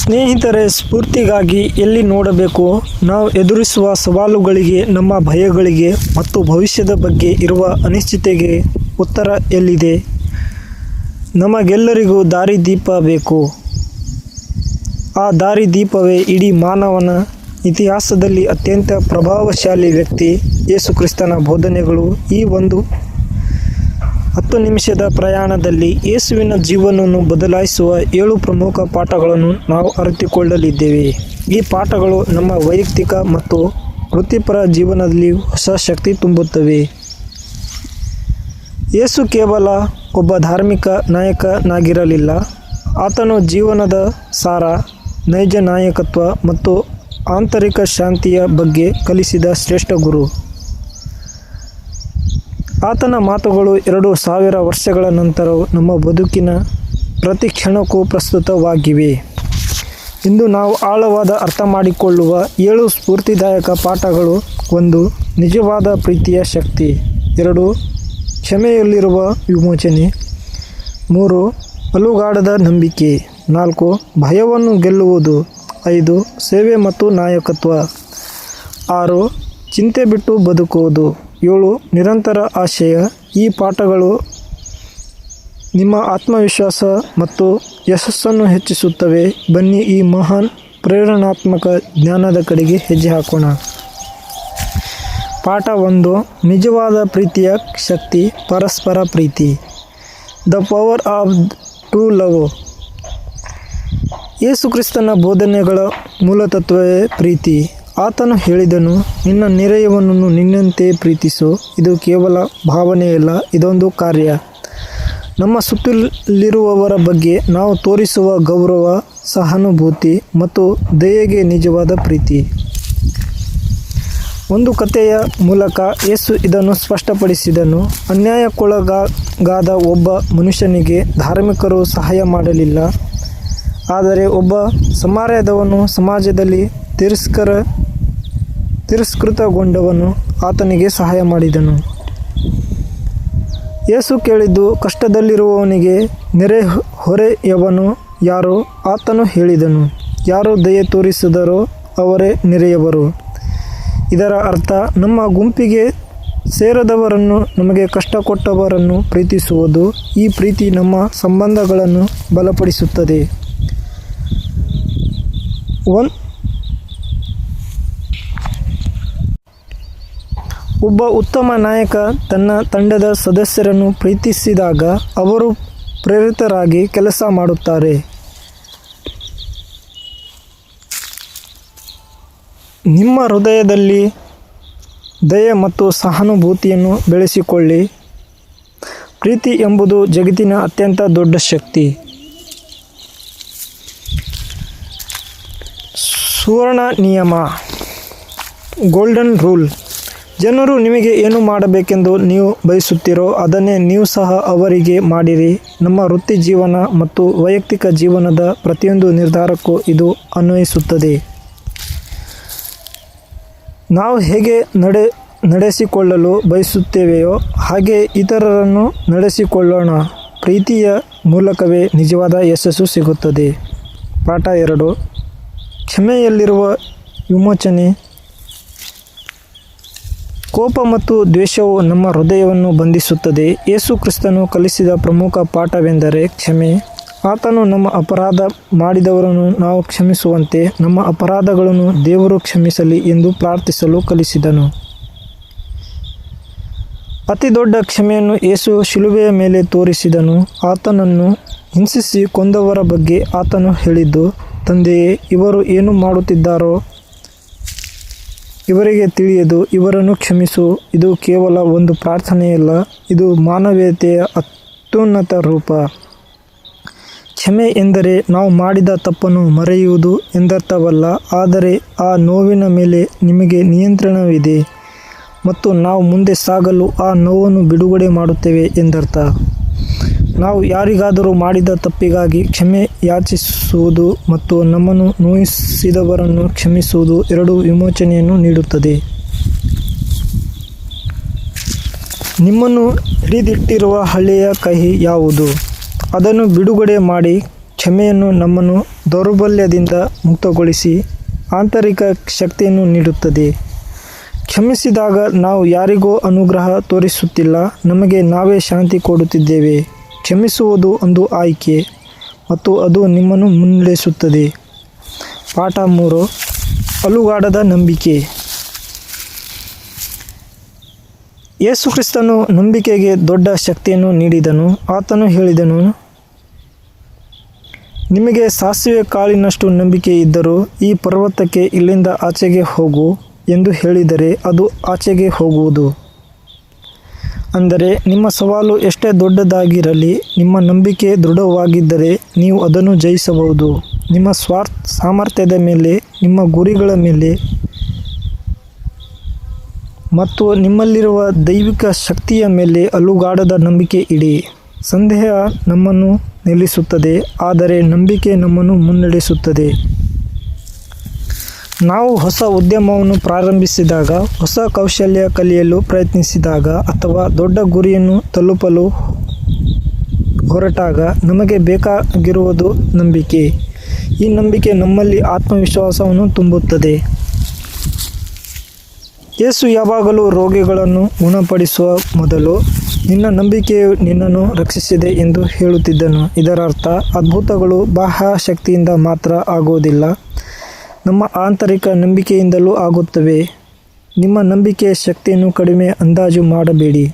ಸ್ನೇಹಿತರೆ, ಸ್ಫೂರ್ತಿಗಾಗಿ ಎಲ್ಲಿ ನೋಡಬೇಕು? ನಾವು ಎದುರಿಸುವ ಸವಾಲುಗಳಿಗೆ, ನಮ್ಮ ಭಯಗಳಿಗೆ ಮತ್ತು ಭವಿಷ್ಯದ ಬಗ್ಗೆ ಇರುವ ಅನಿಶ್ಚಿತೆಗೆ ಉತ್ತರ ಎಲ್ಲಿದೆ? ನಮಗೆಲ್ಲರಿಗೂ ದಾರಿದೀಪ ಬೇಕು. ಆ ದಾರಿದೀಪವೇ ಇಡೀ ಮಾನವನ ಇತಿಹಾಸದಲ್ಲಿ ಅತ್ಯಂತ ಪ್ರಭಾವಶಾಲಿ ವ್ಯಕ್ತಿ ಯೇಸುಕ್ರಿಸ್ತನ ಬೋಧನೆಗಳು ಈ ಒಂದು ಹತ್ತು ನಿಮಿಷದ ಪ್ರಯಾಣದಲ್ಲಿ ಯೇಸುವಿನ ಜೀವನವನ್ನು ಬದಲಾಯಿಸುವ ಏಳು ಪ್ರಮುಖ ಪಾಠಗಳನ್ನು ನಾವು ಅರಿತುಕೊಳ್ಳಲಿದ್ದೇವೆ. ಈ ಪಾಠಗಳು ನಮ್ಮ ವೈಯಕ್ತಿಕ ಮತ್ತು ವೃತ್ತಿಪರ ಜೀವನದಲ್ಲಿ ಹೊಸ ಶಕ್ತಿ ತುಂಬುತ್ತವೆ. ಯೇಸು ಕೇವಲ ಒಬ್ಬ ಧಾರ್ಮಿಕ ನಾಯಕನಾಗಿರಲಿಲ್ಲ. ಆತನು ಜೀವನದ ಸಾರ, ನೈಜ ನಾಯಕತ್ವ ಮತ್ತು ಆಂತರಿಕ ಶಾಂತಿಯ ಬಗ್ಗೆ ಕಲಿಸಿದ ಶ್ರೇಷ್ಠ ಗುರು. ಆತನ ಮಾತುಗಳು ಎರಡು ಸಾವಿರ ವರ್ಷಗಳ ನಂತರ ನಮ್ಮ ಬದುಕಿನ ಪ್ರತಿ ಕ್ಷಣಕ್ಕೂ ಪ್ರಸ್ತುತವಾಗಿವೆ. ಇಂದು ನಾವು ಆಳವಾದ ಅರ್ಥ ಮಾಡಿಕೊಳ್ಳುವ ಏಳು ಸ್ಫೂರ್ತಿದಾಯಕ ಪಾಠಗಳು, ಒಂದು ನಿಜವಾದ ಪ್ರೀತಿಯ ಶಕ್ತಿ, ಎರಡು ಕ್ಷಮೆಯಲ್ಲಿರುವ ವಿಮೋಚನೆ, ಮೂರು ಅಲುಗಾಡದ ನಂಬಿಕೆ, ನಾಲ್ಕು ಭಯವನ್ನು ಗೆಲ್ಲುವುದು, ಐದು ಸೇವೆ ಮತ್ತು ನಾಯಕತ್ವ, ಆರು ಚಿಂತೆ ಬಿಟ್ಟು ಬದುಕುವುದು. ಏಳು ನಿರಂತರ ಆಶಯ. ಈ ಪಾಠಗಳು ನಿಮ್ಮ ಆತ್ಮವಿಶ್ವಾಸ ಮತ್ತು ಯಶಸ್ಸನ್ನು ಹೆಚ್ಚಿಸುತ್ತವೆ. ಬನ್ನಿ ಈ ಮಹಾನ್ ಪ್ರೇರಣಾತ್ಮಕ ಜ್ಞಾನದ ಕಡೆಗೆ ಹೆಜ್ಜೆ ಹಾಕೋಣ. ಪಾಠ ಒಂದು, ನಿಜವಾದ ಪ್ರೀತಿಯ ಶಕ್ತಿ, ಪರಸ್ಪರ ಪ್ರೀತಿ. The power of to love ಯೇಸುಕ್ರಿಸ್ತನ ಬೋಧನೆಗಳ ಮೂಲತತ್ವವೇ ಪ್ರೀತಿ. ಆತನು ಹೇಳಿದನು, ನಿನ್ನ ನೆರೆಯವನನ್ನು ನಿನ್ನಂತೆ ಪ್ರೀತಿಸು. ಇದು ಕೇವಲ ಭಾವನೆಯಲ್ಲ ಇದೊಂದು ಕಾರ್ಯ. ನಮ್ಮ ಸುತ್ತಲಿರುವವರ ಬಗ್ಗೆ ನಾವು ತೋರಿಸುವ ಗೌರವ, ಸಹಾನುಭೂತಿ ಮತ್ತು ದಯೆಗೆ ನಿಜವಾದ ಪ್ರೀತಿ. ಒಂದು ಕಥೆಯ ಮೂಲಕ ಯೇಸು ಇದನ್ನು ಸ್ಪಷ್ಟಪಡಿಸಿದನು. ಅನ್ಯಾಯಕ್ಕೊಳಗಾದ ಒಬ್ಬ ಮನುಷ್ಯನಿಗೆ ಧಾರ್ಮಿಕರು ಸಹಾಯ ಮಾಡಲಿಲ್ಲ. ಆದರೆ ಒಬ್ಬ ಸಮಾರ್ಯದವನು ಸಮಾಜದಲ್ಲಿ ತಿರಸ್ಕರ ತಿರಸ್ಕೃತಗೊಂಡವನು ಆತನಿಗೆ ಸಹಾಯ ಮಾಡಿದನು. ಯೇಸು ಕೇಳಿದ್ದು ಕಷ್ಟದಲ್ಲಿರುವವನಿಗೆ ನೆರೆ ಹೊರೆಯವನು ಯಾರು? ಆತನು ಹೇಳಿದನು, ಯಾರು ದಯೆ ತೋರಿಸಿದರೋ ಅವರೇ ನೆರೆಯವರು. ಇದರ ಅರ್ಥ, ನಮ್ಮ ಗುಂಪಿಗೆ ಸೇರದವರನ್ನು, ನಮಗೆ ಕಷ್ಟ ಕೊಟ್ಟವರನ್ನು ಪ್ರೀತಿಸುವುದು ಈ ಪ್ರೀತಿ ನಮ್ಮ ಸಂಬಂಧಗಳನ್ನು ಬಲಪಡಿಸುತ್ತದೆ. ಒನ್ ಒಬ್ಬ ಉತ್ತಮ ನಾಯಕ ತನ್ನ ತಂಡದ ಸದಸ್ಯರನ್ನು ಪ್ರೀತಿಸಿದಾಗ ಅವರು ಪ್ರೇರಿತರಾಗಿ ಕೆಲಸ ಮಾಡುತ್ತಾರೆ. ನಿಮ್ಮ ಹೃದಯದಲ್ಲಿ ದಯೆ ಮತ್ತು ಸಹಾನುಭೂತಿಯನ್ನು ಬೆಳೆಸಿಕೊಳ್ಳಿ. ಪ್ರೀತಿ ಎಂಬುದು ಜಗತ್ತಿನ ಅತ್ಯಂತ ದೊಡ್ಡ ಶಕ್ತಿ. ಸುವರ್ಣ ನಿಯಮ ಗೋಲ್ಡನ್ ರೂಲ್ ಜನರು ನಿಮಗೆ ಏನು ಮಾಡಬೇಕೆಂದು ನೀವು ಬಯಸುತ್ತೀರೋ ಅದನ್ನೇ ನೀವು ಸಹ ಅವರಿಗೆ ಮಾಡಿರಿ. ನಮ್ಮ ವೃತ್ತಿ ಜೀವನ ಮತ್ತು ವೈಯಕ್ತಿಕ ಜೀವನದ ಪ್ರತಿಯೊಂದು ನಿರ್ಧಾರಕ್ಕೂ ಇದು ಅನ್ವಯಿಸುತ್ತದೆ. ನಾವು ಹೇಗೆ ನಡೆ, ನಡೆಸಿಕೊಳ್ಳಲು ಬಯಸುತ್ತೇವೆಯೋ ಹಾಗೆ ಇತರರನ್ನು ನಡೆಸಿಕೊಳ್ಳೋಣ. ಪ್ರೀತಿಯ ಮೂಲಕವೇ ನಿಜವಾದ ಯಶಸ್ಸು ಸಿಗುತ್ತದೆ. ಪಾಠ ಎರಡು. ಕ್ಷಮೆಯಲ್ಲಿರುವ ವಿಮೋಚನೆ. ಕೋಪ ಮತ್ತು ದ್ವೇಷವು ನಮ್ಮ ಹೃದಯವನ್ನು ಬಂಧಿಸುತ್ತದೆ. ಯೇಸು ಕ್ರಿಸ್ತನು ಕಲಿಸಿದ ಪ್ರಮುಖ ಪಾಠವೆಂದರೆ ಕ್ಷಮೆ. ಆತನು ನಮ್ಮ ಅಪರಾಧ ಮಾಡಿದವರನ್ನು ನಾವು ಕ್ಷಮಿಸುವಂತೆ, ನಮ್ಮ ಅಪರಾಧಗಳನ್ನು ದೇವರು ಕ್ಷಮಿಸಲಿ ಎಂದು ಪ್ರಾರ್ಥಿಸಲು ಕಲಿಸಿದನು. ಅತಿ ದೊಡ್ಡ ಕ್ಷಮೆಯನ್ನು ಯೇಸು ಶಿಲುಬೆಯ ಮೇಲೆ ತೋರಿಸಿದನು. ಆತನನ್ನು ಹಿಂಸಿಸಿ ಕೊಂದವರ ಬಗ್ಗೆ ಆತನು ಹೇಳಿದ್ದು, ತಂದೆಯೇ, ಇವರು ಏನು ಮಾಡುತ್ತಿದ್ದಾರೋ ಇವರಿಗೆ ತಿಳಿಯದು, ಇವರನ್ನು ಕ್ಷಮಿಸು. ಇದು ಕೇವಲ ಒಂದು ಪ್ರಾರ್ಥನೆಯಲ್ಲ, ಇದು ಮಾನವೀಯತೆಯ ಅತ್ಯುನ್ನತ ರೂಪ. ಕ್ಷಮೆ ಎಂದರೆ ನಾವು ಮಾಡಿದ ತಪ್ಪನ್ನು ಮರೆಯುವುದು ಎಂದರ್ಥವಲ್ಲ, ಆದರೆ ಆ ನೋವಿನ ಮೇಲೆ ನಿಮಗೆ ನಿಯಂತ್ರಣವಿದೆ ಮತ್ತು ನಾವು ಮುಂದೆ ಸಾಗಲು ಆ ನೋವನ್ನು ಬಿಡುಗಡೆ ಮಾಡುತ್ತೇವೆ ಎಂದರ್ಥ. ನಾವು ಯಾರಿಗಾದರೂ ಮಾಡಿದ ತಪ್ಪಿಗಾಗಿ ಕ್ಷಮೆ ಯಾಚಿಸುವುದು ಮತ್ತು ನಮ್ಮನ್ನು ನೋಯಿಸಿದವರನ್ನು ಕ್ಷಮಿಸುವುದು ಎರಡು ವಿಮೋಚನೆಯನ್ನು ನೀಡುತ್ತದೆ. ನಿಮ್ಮನ್ನು ಹಿಡಿದಿಟ್ಟಿರುವ ಹಳೆಯ ಕಹಿ ಯಾವುದು? ಅದನ್ನು ಬಿಡುಗಡೆ ಮಾಡಿ ಕ್ಷಮೆಯನ್ನು ನಮ್ಮನ್ನು ದೌರ್ಬಲ್ಯದಿಂದ ಮುಕ್ತಗೊಳಿಸಿ ಆಂತರಿಕ ಶಕ್ತಿಯನ್ನು ನೀಡುತ್ತದೆ. ಕ್ಷಮಿಸಿದಾಗ ನಾವು ಯಾರಿಗೂ ಅನುಗ್ರಹ ತೋರಿಸುತ್ತಿಲ್ಲ, ನಮಗೆ ನಾವೇ ಶಾಂತಿ ಕೊಡುತ್ತಿದ್ದೇವೆ. ಕ್ಷಮಿಸುವುದು ಒಂದು ಆಯ್ಕೆ ಮತ್ತು ಅದು ನಿಮ್ಮನ್ನು ಮುನ್ನಡೆಸುತ್ತದೆ. ಪಾಠ ಮೂರು, ಅಲುಗಾಡದ ನಂಬಿಕೆ. ಯೇಸು ಕ್ರಿಸ್ತನು ನಂಬಿಕೆಗೆ ದೊಡ್ಡ ಶಕ್ತಿಯನ್ನು ನೀಡಿದನು, ಆತನು ಹೇಳಿದನು, ನಿಮಗೆ ಸಾಸಿವೆ ಕಾಳಿನಷ್ಟು ನಂಬಿಕೆ ಇದ್ದರೂ ಈ ಪರ್ವತಕ್ಕೆ ಇಲ್ಲಿಂದ ಆಚೆಗೆ ಹೋಗು ಎಂದು ಹೇಳಿದರೆ ಅದು ಆಚೆಗೆ ಹೋಗುವುದು. ಅಂದರೆ ನಿಮ್ಮ ಸವಾಲು ಎಷ್ಟೇ ದೊಡ್ಡದಾಗಿರಲಿ, ನಿಮ್ಮ ನಂಬಿಕೆ ದೃಢವಾಗಿದ್ದರೆ ನೀವು ಅದನ್ನು ಜಯಿಸಬಹುದು. ನಿಮ್ಮ ಸ್ವಾರ್ಥ ಸಾಮರ್ಥ್ಯದ ಮೇಲೆ, ನಿಮ್ಮ ಗುರಿಗಳ ಮೇಲೆ ಮತ್ತು ನಿಮ್ಮಲ್ಲಿರುವ ದೈವಿಕ ಶಕ್ತಿಯ ಮೇಲೆ ಅಲುಗಾಡದ ನಂಬಿಕೆ ಇಡಿ. ಸಂದೇಹ ನಮ್ಮನ್ನು ನಿಲ್ಲಿಸುತ್ತದೆ, ಆದರೆ ನಂಬಿಕೆ ನಮ್ಮನ್ನು ಮುನ್ನಡೆಸುತ್ತದೆ. ನಾವು ಹೊಸ ಉದ್ಯಮವನ್ನು ಪ್ರಾರಂಭಿಸಿದಾಗ, ಹೊಸ ಕೌಶಲ್ಯ ಕಲಿಯಲು ಪ್ರಯತ್ನಿಸಿದಾಗ ಅಥವಾ ದೊಡ್ಡ ಗುರಿಯನ್ನು ತಲುಪಲು ಹೊರಟಾಗ ನಮಗೆ ಬೇಕಾಗಿರುವುದು ನಂಬಿಕೆ. ಈ ನಂಬಿಕೆ ನಮ್ಮಲ್ಲಿ ಆತ್ಮವಿಶ್ವಾಸವನ್ನು ತುಂಬುತ್ತದೆ. ಯೇಸು ಯಾವಾಗಲೂ ರೋಗಿಗಳನ್ನು ಗುಣಪಡಿಸುವ ಮೊದಲು, ನಿನ್ನ ನಂಬಿಕೆಯು ನಿನ್ನನ್ನು ರಕ್ಷಿಸಿದೆ ಎಂದು ಹೇಳುತ್ತಿದ್ದನು. ಇದರರ್ಥ, ಅದ್ಭುತಗಳು ಬಾಹ್ಯ ಶಕ್ತಿಯಿಂದ ಮಾತ್ರ ಆಗುವುದಿಲ್ಲ. ನಮ್ಮ ಆಂತರಿಕ ನಂಬಿಕೆಯಿಂದಲೂ ಆಗುತ್ತವೆ. ನಿಮ್ಮ ನಂಬಿಕೆಯ ಶಕ್ತಿಯನ್ನು ಕಡಿಮೆ ಅಂದಾಜು ಮಾಡಬೇಡಿ.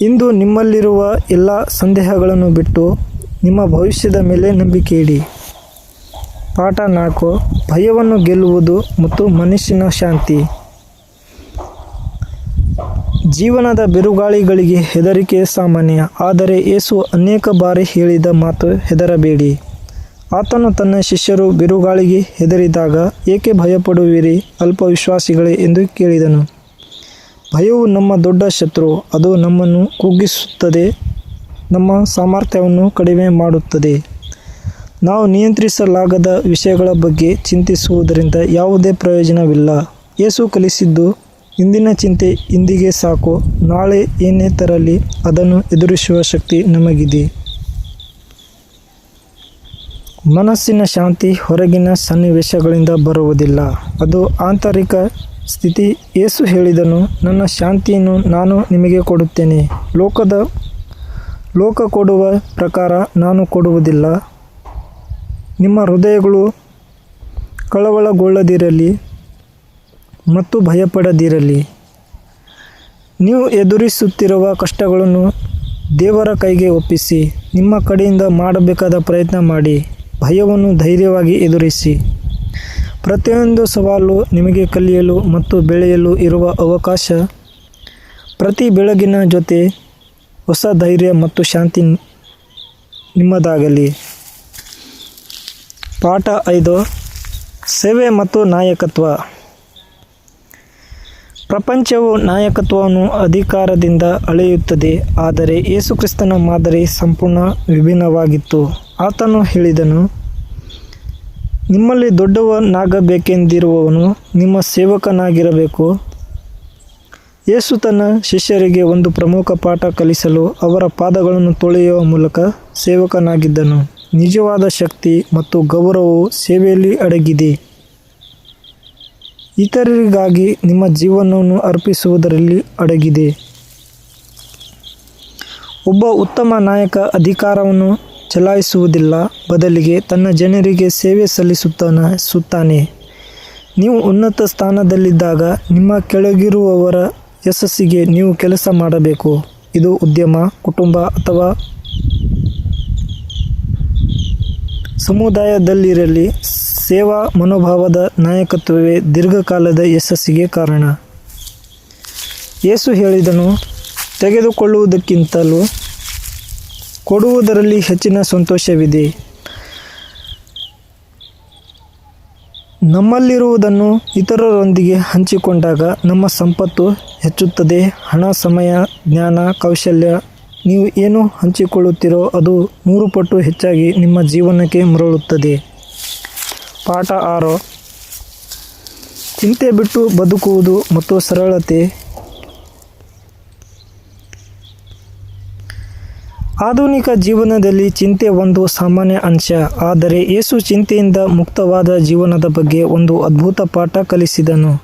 ಇಂದು ನಿಮ್ಮಲ್ಲಿರುವ ಎಲ್ಲ ಸಂದೇಹಗಳನ್ನು ಬಿಟ್ಟು ನಿಮ್ಮ ಭವಿಷ್ಯದ ಮೇಲೆ ನಂಬಿಕೆ ಇಡಿ. ಪಾಠ ನಾಲ್ಕು, ಭಯವನ್ನು ಗೆಲ್ಲುವುದು ಮತ್ತು ಮನಸ್ಸಿನ ಶಾಂತಿ. ಜೀವನದ ಬಿರುಗಾಳಿಗಳಿಗೆ ಹೆದರಿಕೆ ಸಾಮಾನ್ಯ, ಆದರೆ ಏಸು ಅನೇಕ ಬಾರಿ ಹೇಳಿದ ಮಾತು ಹೆದರಬೇಡಿ. ಆತನು ತನ್ನ ಶಿಷ್ಯರು ಬಿರುಗಾಳಿಗೆ ಹೆದರಿದಾಗ, ಏಕೆ ಭಯಪಡುವಿರಿ ಅಲ್ಪವಿಶ್ವಾಸಿಗಳೇ? ಎಂದು ಕೇಳಿದನು. ಭಯವು ನಮ್ಮ ದೊಡ್ಡ ಶತ್ರು, ಅದು ನಮ್ಮನ್ನು ಕುಗ್ಗಿಸುತ್ತದೆ, ನಮ್ಮ ಸಾಮರ್ಥ್ಯವನ್ನು ಕಡಿಮೆ ಮಾಡುತ್ತದೆ. ನಾವು ನಿಯಂತ್ರಿಸಲಾಗದ ವಿಷಯಗಳ ಬಗ್ಗೆ ಚಿಂತಿಸುವುದರಿಂದ ಯಾವುದೇ ಪ್ರಯೋಜನವಿಲ್ಲ. ಯೇಸು ಕಲಿಸಿದ್ದು, ಇಂದಿನ ಚಿಂತೆ ಇಂದಿಗೆ ಸಾಕು, ನಾಳೆ ಏನೇ ತರಲಿ ಅದನ್ನು ಎದುರಿಸುವ ಶಕ್ತಿ ನಮಗಿದೆ. ಮನಸ್ಸಿನ ಶಾಂತಿ ಹೊರಗಿನ ಸನ್ನಿವೇಶಗಳಿಂದ ಬರುವುದಿಲ್ಲ. ಅದು ಆಂತರಿಕ ಸ್ಥಿತಿ. ಏಸು ಹೇಳಿದನು, ನನ್ನ ಶಾಂತಿಯನ್ನು ನಾನು ನಿಮಗೆ ಕೊಡುತ್ತೇನೆ. ಲೋಕದ, ಲೋಕ ಕೊಡುವ ಪ್ರಕಾರ ನಾನು ಕೊಡುವುದಿಲ್ಲ. ನಿಮ್ಮ ಹೃದಯಗಳು ಕಳವಳಗೊಳ್ಳದಿರಲಿ ಮತ್ತು ಭಯಪಡದಿರಲಿ. ನೀವು ಎದುರಿಸುತ್ತಿರುವ ಕಷ್ಟಗಳನ್ನು ದೇವರ ಕೈಗೆ ಒಪ್ಪಿಸಿ. ನಿಮ್ಮ ಕಡೆಯಿಂದ ಮಾಡಬೇಕಾದ ಪ್ರಯತ್ನ ಮಾಡಿ. ಭಯವನ್ನು ಧೈರ್ಯವಾಗಿ ಎದುರಿಸಿ. ಪ್ರತಿಯೊಂದು ಸವಾಲು ನಿಮಗೆ ಕಲಿಯಲು ಮತ್ತು ಬೆಳೆಯಲು ಇರುವ ಅವಕಾಶ. ಪ್ರತಿ ಬೆಳಗಿನ ಜೊತೆ ಹೊಸ ಧೈರ್ಯ ಮತ್ತು ಶಾಂತಿ ನಿಮ್ಮದಾಗಲಿ. ಪಾಠ ಐದು, ಸೇವೆ ಮತ್ತು ನಾಯಕತ್ವ. ಪ್ರಪಂಚವು ನಾಯಕತ್ವವನ್ನು ಅಧಿಕಾರದಿಂದ ಅಳೆಯುತ್ತದೆ, ಆದರೆ ಯೇಸುಕ್ರಿಸ್ತನ ಮಾದರಿ ಸಂಪೂರ್ಣ ವಿಭಿನ್ನವಾಗಿತ್ತು. ಆತನು ಹೇಳಿದನು, ನಿಮ್ಮಲ್ಲಿ ದೊಡ್ಡವನಾಗಬೇಕೆಂದಿರುವವನು ನಿಮ್ಮ ಸೇವಕನಾಗಿರಬೇಕು. ಯೇಸು ತನ್ನ ಶಿಷ್ಯರಿಗೆ ಒಂದು ಪ್ರಮುಖ ಪಾಠ ಕಲಿಸಲು ಅವರ ಪಾದಗಳನ್ನು ತೊಳೆಯುವ ಮೂಲಕ ಸೇವಕನಾಗಿದ್ದನು. ನಿಜವಾದ ಶಕ್ತಿ ಮತ್ತು ಗೌರವವು ಸೇವೆಯಲ್ಲಿ ಅಡಗಿದೆ. ಇತರರಿಗಾಗಿ ನಿಮ್ಮ ಜೀವನವನ್ನು ಅರ್ಪಿಸುವುದರಲ್ಲಿ ಅಡಗಿದೆ. ಒಬ್ಬ ಉತ್ತಮ ನಾಯಕ ಅಧಿಕಾರವನ್ನು ಚಲಾಯಿಸುವುದಿಲ್ಲ, ಬದಲಿಗೆ ತನ್ನ ಜನರಿಗೆ ಸೇವೆ ಸಲ್ಲಿಸುತ್ತಾನ, ಸುತ್ತಾನೆ. ನೀವು ಉನ್ನತ ಸ್ಥಾನದಲ್ಲಿದ್ದಾಗ ನಿಮ್ಮ ಕೆಳಗಿರುವವರ ಯಶಸ್ಸಿಗೆ ನೀವು ಕೆಲಸ ಮಾಡಬೇಕು. ಇದು ಉದ್ಯಮ, ಕುಟುಂಬ ಅಥವಾ ಸಮುದಾಯದಲ್ಲಿರಲಿ. ಸೇವಾ ಮನೋಭಾವದ ನಾಯಕತ್ವವೇ ದೀರ್ಘಕಾಲದ ಯಶಸ್ಸಿಗೆ ಕಾರಣ. ಯೇಸು ಹೇಳಿದನು, ತೆಗೆದುಕೊಳ್ಳುವುದಕ್ಕಿಂತಲೂ ಕೊಡುವುದರಲ್ಲಿ ಹೆಚ್ಚಿನ ಸಂತೋಷವಿದೆ. ನಮ್ಮಲ್ಲಿರುವುದನ್ನು ಇತರರೊಂದಿಗೆ ಹಂಚಿಕೊಂಡಾಗ ನಮ್ಮ ಸಂಪತ್ತು ಹೆಚ್ಚುತ್ತದೆ. ಹಣ, ಸಮಯ, ಜ್ಞಾನ, ಕೌಶಲ್ಯ, ನೀವು ಏನು ಹಂಚಿಕೊಳ್ಳುತ್ತೀರೋ ಅದು ನೂರು ಪಟ್ಟು ಹೆಚ್ಚಾಗಿ ನಿಮ್ಮ ಜೀವನಕ್ಕೆ ಮರಳುತ್ತದೆ. ಪಾಠ ಆರೋ. ಚಿಂತೆ ಬಿಟ್ಟು ಬದುಕುವುದು ಮತ್ತು ಸರಳತೆ ಆಧುನಿಕ ಜೀವನದಲ್ಲಿ ಚಿಂತೆ ಒಂದು ಸಾಮಾನ್ಯ ಅಂಶ. ಆದರೆ ಯೇಸು ಚಿಂತೆಯಿಂದ ಮುಕ್ತವಾದ ಜೀವನದ ಬಗ್ಗೆ ಒಂದು ಅದ್ಭುತ ಪಾಠ ಕಲಿಸಿದನು.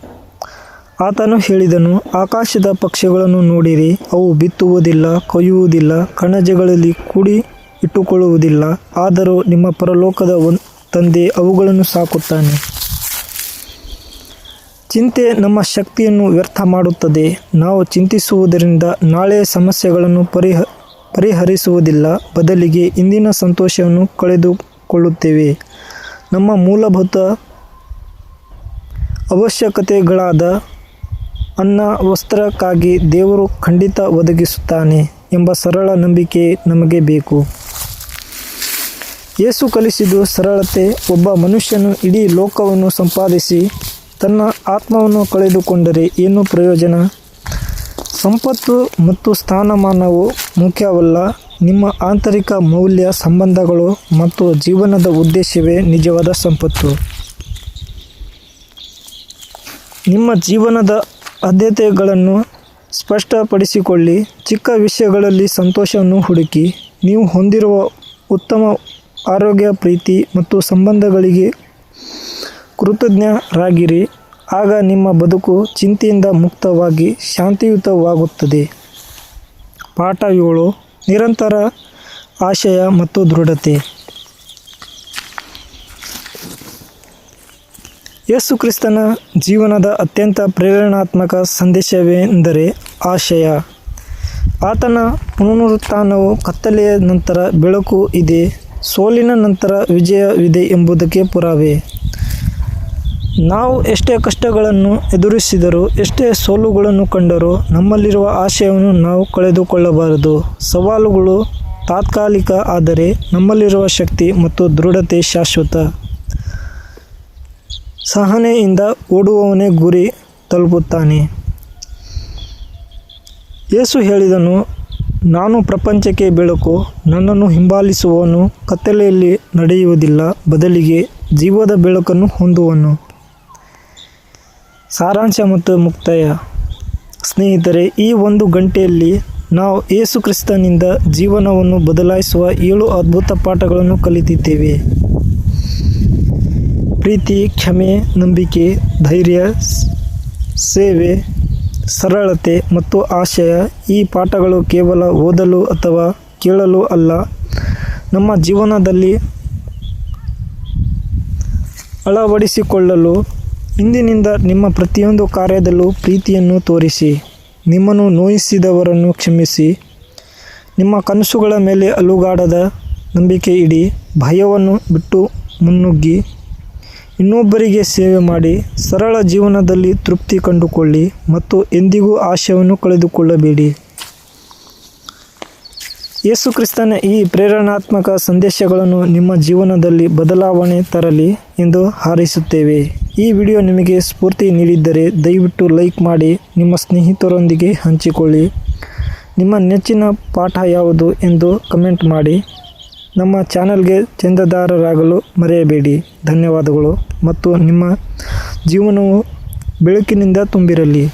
ಆತನು ಹೇಳಿದನು, ಆಕಾಶದ ಪಕ್ಷಿಗಳನ್ನು ನೋಡಿರಿ, ಅವು ಬಿತ್ತುವುದಿಲ್ಲ, ಕೊಯ್ಯುವುದಿಲ್ಲ, ಕಣಜಗಳಲ್ಲಿ ಕೂಡಿ ಇಟ್ಟುಕೊಳ್ಳುವುದಿಲ್ಲ, ಆದರೂ ನಿಮ್ಮ ಪರಲೋಕದ ತಂದೆ ಅವುಗಳನ್ನು ಸಾಕುತ್ತಾನೆ. ಚಿಂತೆ ನಮ್ಮ ಶಕ್ತಿಯನ್ನು ವ್ಯರ್ಥ ಮಾಡುತ್ತದೆ. ನಾವು ಚಿಂತಿಸುವುದರಿಂದ ನಾಳೆ ಸಮಸ್ಯೆಗಳನ್ನು ಪರಿಹ ಪರಿಹರಿಸುವುದಿಲ್ಲ. ಬದಲಿಗೆ ಇಂದಿನ ಸಂತೋಷವನ್ನು ಕಳೆದುಕೊಳ್ಳುತ್ತೇವೆ. ನಮ್ಮ ಮೂಲಭೂತ ಅವಶ್ಯಕತೆಗಳಾದ ಅನ್ನ, ವಸ್ತ್ರಕ್ಕಾಗಿ ದೇವರು ಖಂಡಿತ ಒದಗಿಸುತ್ತಾನೆ ಎಂಬ ಸರಳ ನಂಬಿಕೆ ನಮಗೆ ಬೇಕು. ಯೇಸು ಕಲಿಸಿದ ಸರಳತೆ, ಒಬ್ಬ ಮನುಷ್ಯನು ಇಡೀ ಲೋಕವನ್ನು ಸಂಪಾದಿಸಿ ತನ್ನ ಆತ್ಮವನ್ನು ಕಳೆದುಕೊಂಡರೆ ಏನು ಪ್ರಯೋಜನ? ಸಂಪತ್ತು ಮತ್ತು ಸ್ಥಾನಮಾನವು ಮುಖ್ಯವಲ್ಲ. ನಿಮ್ಮ ಆಂತರಿಕ ಮೌಲ್ಯ ಸಂಬಂಧಗಳು ಮತ್ತು ಜೀವನದ ಉದ್ದೇಶವೇ ನಿಜವಾದ ಸಂಪತ್ತು. ನಿಮ್ಮ ಜೀವನದ ಆದ್ಯತೆಗಳನ್ನು ಸ್ಪಷ್ಟಪಡಿಸಿಕೊಳ್ಳಿ. ಚಿಕ್ಕ ವಿಷಯಗಳಲ್ಲಿ ಸಂತೋಷವನ್ನು ಹುಡುಕಿ. ನೀವು ಹೊಂದಿರುವ ಉತ್ತಮ ಆರೋಗ್ಯ, ಪ್ರೀತಿ ಮತ್ತು ಸಂಬಂಧಗಳಿಗೆ ಕೃತಜ್ಞರಾಗಿರಿ. ಆಗ ನಿಮ್ಮ ಬದುಕು ಚಿಂತೆಯಿಂದ ಮುಕ್ತವಾಗಿ ಶಾಂತಿಯುತವಾಗುತ್ತದೆ. ಪಾಠ ಏಳು, ನಿರಂತರ ಆಶಯ ಮತ್ತು ದೃಢತೆ. ಯೇಸು ಕ್ರಿಸ್ತನ ಜೀವನದ ಅತ್ಯಂತ ಪ್ರೇರಣಾತ್ಮಕ ಸಂದೇಶವೆಂದರೆ ಆಶಯ. ಆತನ ಪುನರುತ್ಥಾನವು ಕತ್ತಲೆಯ ನಂತರ ಬೆಳಕು ಇದೆ, ಸೋಲಿನ ನಂತರ ವಿಜಯವಿದೆ ಎಂಬುದಕ್ಕೆ ಪುರಾವೆ. ನಾವು ಎಷ್ಟೇ ಕಷ್ಟಗಳನ್ನು ಎದುರಿಸಿದರೂ, ಎಷ್ಟೇ ಸೋಲುಗಳನ್ನು ಕಂಡರೂ ನಮ್ಮಲ್ಲಿರುವ ಆಶಯವನ್ನು ನಾವು ಕಳೆದುಕೊಳ್ಳಬಾರದು. ಸವಾಲುಗಳು ತಾತ್ಕಾಲಿಕ ಆದರೆ ನಮ್ಮಲ್ಲಿರುವ ಶಕ್ತಿ ಮತ್ತು ದೃಢತೆ ಶಾಶ್ವತ. ಸಹನೆಯಿಂದ ಓಡುವವನೇ ಗುರಿ ತಲುಪುತ್ತಾನೆ. ಯೇಸು ಹೇಳಿದನು, ನಾನು ಪ್ರಪಂಚಕ್ಕೆ ಬೆಳಕು, ನನ್ನನ್ನು ಹಿಂಬಾಲಿಸುವವನು ಕತ್ತಲೆಯಲ್ಲಿ ನಡೆಯುವುದಿಲ್ಲ, ಬದಲಿಗೆ ಜೀವದ ಬೆಳಕನ್ನು ಹೊಂದುವನು. ಸಾರಾಂಶ ಮತ್ತು ಮುಕ್ತಾಯ. ಸ್ನೇಹಿತರೆ, ಈ ಒಂದು ಗಂಟೆಯಲ್ಲಿ ನಾವು ಯೇಸು ಕ್ರಿಸ್ತನಿಂದ ಜೀವನವನ್ನು ಬದಲಾಯಿಸುವ ಏಳು ಅದ್ಭುತ ಪಾಠಗಳನ್ನು ಕಲಿತಿದ್ದೇವೆ. ಪ್ರೀತಿ, ಕ್ಷಮೆ, ನಂಬಿಕೆ, ಧೈರ್ಯ, ಸೇವೆ, ಸರಳತೆ ಮತ್ತು ಆಶಯ ಈ ಪಾಠಗಳು ಕೇವಲ ಓದಲು ಅಥವಾ ಕೇಳಲು ಅಲ್ಲ, ನಮ್ಮ ಜೀವನದಲ್ಲಿ ಅಳವಡಿಸಿಕೊಳ್ಳಲು ಇಂದಿನಿಂದ ನಿಮ್ಮ ಪ್ರತಿಯೊಂದು ಕಾರ್ಯದಲ್ಲೂ ಪ್ರೀತಿಯನ್ನು ತೋರಿಸಿ, ನಿಮ್ಮನ್ನು ನೋಯಿಸಿದವರನ್ನು ಕ್ಷಮಿಸಿ. ನಿಮ್ಮ ಕನಸುಗಳ ಮೇಲೆ ಅಲುಗಾಡದ ನಂಬಿಕೆ ಇಡಿ, ಭಯವನ್ನು ಬಿಟ್ಟು ಮುನ್ನುಗ್ಗಿ. ಇನ್ನೊಬ್ಬರಿಗೆ ಸೇವೆ ಮಾಡಿ, ಸರಳ ಜೀವನದಲ್ಲಿ ತೃಪ್ತಿ ಕಂಡುಕೊಳ್ಳಿ ಮತ್ತು ಎಂದಿಗೂ ಆಶಯವನ್ನು ಕಳೆದುಕೊಳ್ಳಬೇಡಿ. ಯೇಸು ಕ್ರಿಸ್ತನ ಈ ಪ್ರೇರಣಾತ್ಮಕ ಸಂದೇಶಗಳನ್ನು ನಿಮ್ಮ ಜೀವನದಲ್ಲಿ ಬದಲಾವಣೆ ತರಲಿ ಎಂದು ಹಾರೈಸುತ್ತೇವೆ. ಈ ವಿಡಿಯೋ ನಿಮಗೆ ಸ್ಫೂರ್ತಿ ನೀಡಿದ್ದರೆ ದಯವಿಟ್ಟು ಲೈಕ್ ಮಾಡಿ, ನಿಮ್ಮ ಸ್ನೇಹಿತರೊಂದಿಗೆ ಹಂಚಿಕೊಳ್ಳಿ. ನಿಮ್ಮ ನೆಚ್ಚಿನ ಪಾಠ ಯಾವುದು ಎಂದು ಕಮೆಂಟ್ ಮಾಡಿ. ನಮ್ಮ ಚಾನಲ್ಗೆ ಚಂದದಾರರಾಗಲು ಮರೆಯಬೇಡಿ. ಧನ್ಯವಾದಗಳು ಮತ್ತು ನಿಮ್ಮ ಜೀವನವು ಬೆಳಕಿನಿಂದ ತುಂಬಿರಲಿ.